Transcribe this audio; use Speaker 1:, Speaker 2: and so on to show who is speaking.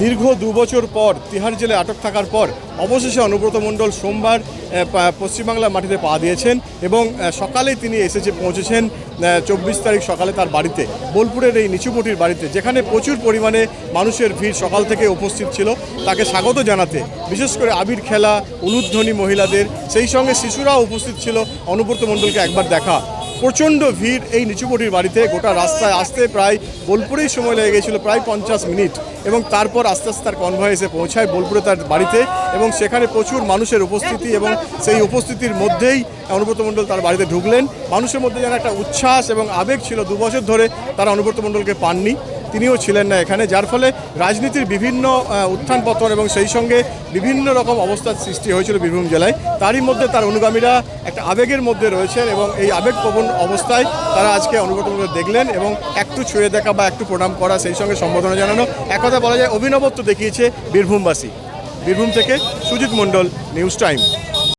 Speaker 1: দীর্ঘ দু বছর পর তিহার জেলে আটক থাকার পর অবশেষে অনুব্রত মণ্ডল সোমবার পশ্চিমবাংলার মাটিতে পা দিয়েছেন এবং সকালেই তিনি এসেছে পৌঁছেছেন চব্বিশ তারিখ সকালে তার বাড়িতে, বোলপুরের এই নিচুপটির বাড়িতে, যেখানে প্রচুর পরিমাণে মানুষের ভিড় সকাল থেকে উপস্থিত ছিল। তাকে স্বাগত জানাতে, বিশেষ করে আবির খেলা উলুধ্বনি মহিলাদের, সেই সঙ্গে শিশুরাও উপস্থিত ছিল। অনুব্রত মণ্ডলকে একবার দেখা প্রচণ্ড ভিড় এই নিচুপটির বাড়িতে। গোটা রাস্তায় আসতে প্রায় বোলপুরেই সময় লেগে গেছিল, প্রায় পঞ্চাশ মিনিট। এবং তারপর আস্তে আস্তে তার কনভয় এসে পৌঁছায় বোলপুরে তার বাড়িতে। এবং সেখানে প্রচুর মানুষের উপস্থিতি এবং সেই উপস্থিতির মধ্যেই অনুব্রত মণ্ডল তার বাড়িতে ঢুকলেন। মানুষের মধ্যে যেন একটা উচ্ছ্বাস এবং আবেগ ছিল। দু বছর ধরে তারা অনুব্রত মণ্ডলকে পাননি। তিনিও ছিলেন না এখানে, যার ফলে রাজনীতির বিভিন্ন উত্থান পতন এবং সেই সঙ্গে বিভিন্ন রকম অবস্থার সৃষ্টি হয়েছিল বীরভূম জেলায়। তারই মধ্যে তার অনুগামীরা একটা আবেগের মধ্যে রয়েছেন এবং এই আবেগপ্রবণ অবস্থায় তারা আজকে অনুগত মণ্ডল দেখলেন এবং একটু ছুঁয়ে দেখা বা একটু প্রণাম করা, সেই সঙ্গে সম্বোধনা জানানো। এক কথা বলা যায়, অভিনবত্ব দেখিয়েছে বীরভূমবাসী। বীরভূম থেকে সুজিত মণ্ডল, নিউজ টাইম।